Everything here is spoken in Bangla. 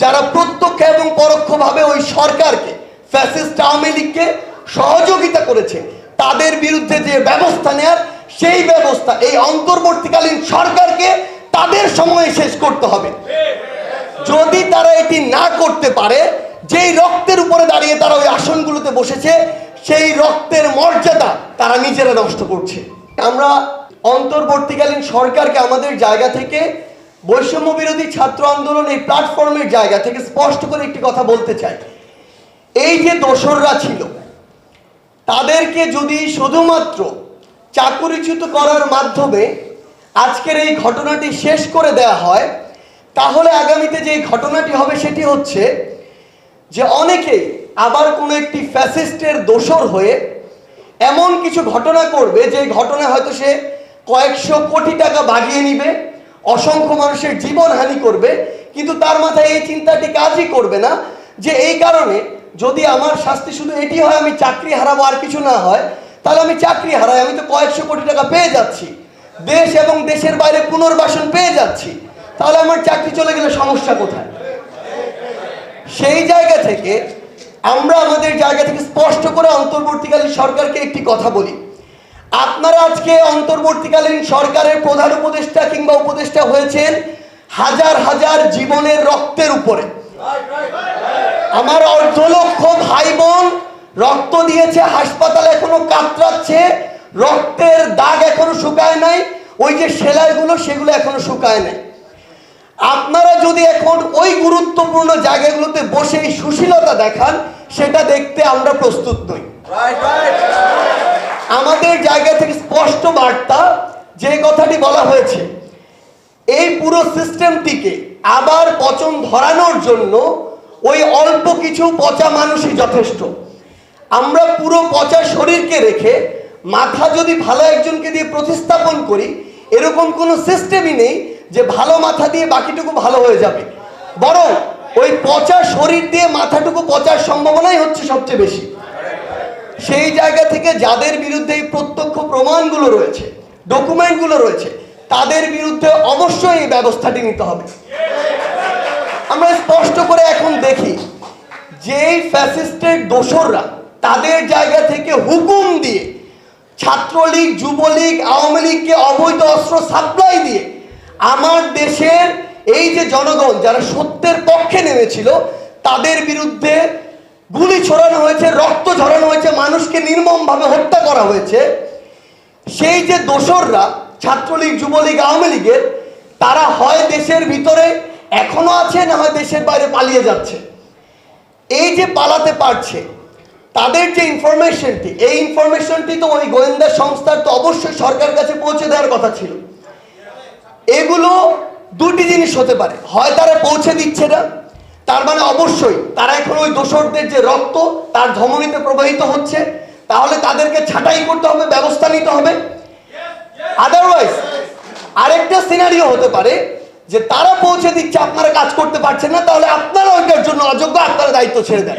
যারা প্রত্যক্ষ এবং পরোক্ষভাবে ওই সরকারকে ফ্যাসিস্ট আওয়ামী লীগকে সহযোগিতা করেছে, তাদের বিরুদ্ধে যে ব্যবস্থা নেয়ার, সেই ব্যবস্থা এই অন্তর্বর্তীকালীন সরকারকে তাদের সময়ে শেষ করতে হবে। যদি তারা এটি না করতে পারে, যেই রক্তের উপরে দাঁড়িয়ে তারা ওই আসনগুলোতে বসেছে, সেই রক্তের মর্যাদা তারা নিজেরা নষ্ট করছে। আমরা অন্তর্বর্তীকালীন সরকারকে আমাদের জায়গা থেকে বৈষম্য বিরোধী ছাত্র আন্দোলন এই প্ল্যাটফর্মের জায়গা থেকে স্পষ্ট করে একটি কথা বলতে চাই। এই যে দোসররা ছিল, তাদেরকে যদি শুধুমাত্র চাকুরিচ্যুত করার মাধ্যমে আজকের এই ঘটনাটি শেষ করে দেয়া হয়, তাহলে আগামীতে যে ঘটনাটি হবে সেটি হচ্ছে যে অনেকেই আবার কোনো একটি ফ্যাসিস্টের দোসর হয়ে এমন কিছু ঘটনা করবে যে ঘটনা হয়তো সে কয়েকশো কোটি টাকা বাগিয়ে নিবে অসংখ্য মানুষের জীবন হানি করবে, কিন্তু তার মাথায় এই চিন্তাটি কাজই করবে না, যে এই কারণে যদি আমার শাস্তি শুধু এটি হয়, আমি চাকরি হারাবো আর কিছু না হয়, তাহলে আমি চাকরি হারাই, আমি তো কয়েকশো কোটি টাকা পেয়ে যাচ্ছি। দেশ এবং দেশের বাইরে পুনর্বাসন পেয়ে যাচ্ছি, তাহলে আমার চাকরি চলে গেলে সমস্যা কোথায়? সেই জায়গা থেকে আমরা আমাদের জায়গা থেকে স্পষ্ট করে অন্তর্বর্তীকালীন সরকারকে একটি কথা বলি। আপনারা আজকে অন্তর্বর্তীকালীন সরকারের প্রধান উপদেষ্টা কিংবা উপদেষ্টা হয়েছেন হাজার হাজার জীবনের রক্তের উপরে। আমার অর্ধ লক্ষ ভাই বোন রক্ত দিয়েছে, হাসপাতাল এখনও কাতরাচ্ছে, রক্তের দাগ এখনও শুকায় নাই, ওই যে সেলাইগুলো সেগুলো এখনও শুকায় নাই। আপনারা যদি এখন ওই গুরুত্বপূর্ণ জায়গাগুলোতে বসে সুশীলতা দেখান, সেটা দেখতে আমরা প্রস্তুত নই। আমাদের জায়গা থেকে স্পষ্ট বার্তা যে কথাটি বলা হয়েছে, এই পুরো সিস্টেমটিকে আবার পচন ধরানোর জন্য ওই অল্প কিছু পচা মানুষই যথেষ্ট। আমরা পুরো পচা শরীরকে রেখে মাথা যদি ভালো একজনকে দিয়ে প্রতিস্থাপন করি, এরকম কোনো সিস্টেমই নেই যে ভালো মাথা দিয়ে বাকিটুকু ভালো হয়ে যাবে। বরং ওই পচা শরীর দিয়ে মাথাটুকু পচার সম্ভাবনাই হচ্ছে সবচেয়ে বেশি। সেই জায়গা থেকে যাদের বিরুদ্ধে এই প্রত্যক্ষ প্রমাণগুলো রয়েছে, ডকুমেন্টগুলো রয়েছে, তাদের বিরুদ্ধে অবশ্যই এই ব্যবস্থাটি নিতে হবে। আমরা স্পষ্ট করে এখন দেখি, যেই ফ্যাসিস্টের দোসররা তাদের জায়গা থেকে হুকুম দিয়ে ছাত্রলীগ, যুবলীগ, আওয়ামী লীগকে অবৈধ অস্ত্র সাপ্লাই দিয়ে আমার দেশের এই যে জনগণ, যারা সত্যের পক্ষে নেমেছিল, তাদের বিরুদ্ধে গুলি ছড়ানো হয়েছে, রক্ত ঝরানো হয়েছে, মানুষকে নির্মমভাবে হত্যা করা হয়েছে। সেই যে দোসররা, ছাত্রলীগ, যুবলীগ, আওয়ামী লীগের, তারা হয় দেশের ভিতরে, এখনও আছে না হয় দেশের বাইরে পালিয়ে যাচ্ছে? এই যে পালাতে পারছে, তাদের যে ইনফরমেশনটি এই ইনফরমেশনটি তো ওই গোয়েন্দা সংস্থার তো অবশ্যই সরকার কাছে পৌঁছে দেওয়ার কথা ছিল। এগুলো দুটি জিনিস হতে পারে। হয় তারা পৌঁছে দিচ্ছে না তার মানে অবশ্যই তারা এখন ওই দোষরদের যে রক্ত, তার ধমনীতে প্রবাহিত হচ্ছে। তাহলে তাদেরকে ছাঁটাই করতে হবে, ব্যবস্থা নিতে হবে। আদারওয়াইজ আরেকটা সিনারিও হতে পারে যে তারা পৌঁছে দিচ্ছে, আপনারা কাজ করতে পারছেন না, তাহলে আপনারা ওইটার জন্য অযোগ্য, আপনারা দায়িত্ব ছেড়ে দেন।